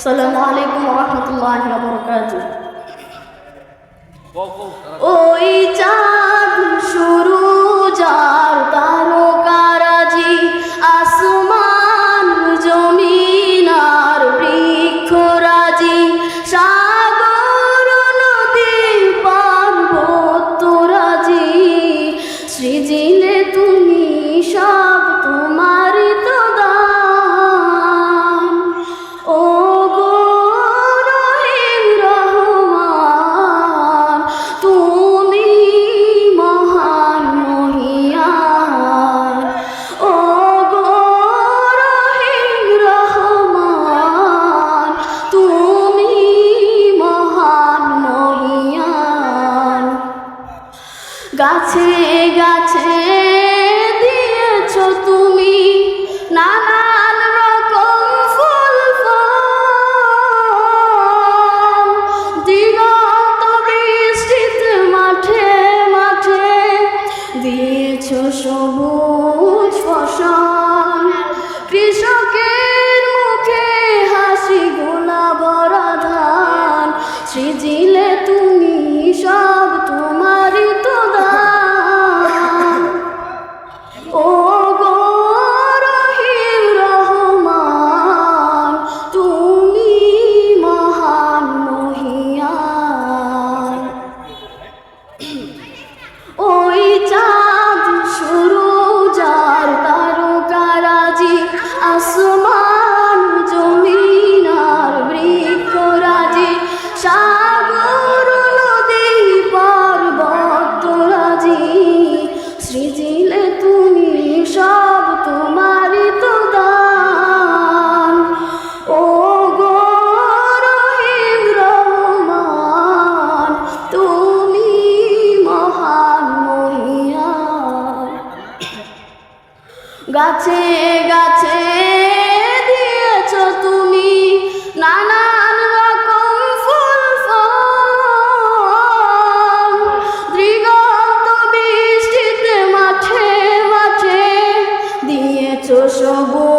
আসসালামু আলাইকুম রহমতুল্লাহ বরকাত ওই চাঁদ শুরু যার তারকারাজি আসমান জমিনার বৃক্ষরাজি। সাগর নদী পার্বত্যরাজি সৃজিলে তুমি সব তোমার গাছে গাছে দিয়েছ তুমি নানান রকম ফুল দিগন্ত বৃষ্টিত মাঠে মাঠে দিয়েছ সবুজ ফসল। কৃষকের গাছে গাছে দিয়েছ তুমি নানান রকম ফুল দৃগন্ত বৃষ্টিতে মাঠে মাঠে দিয়েছ সবুজ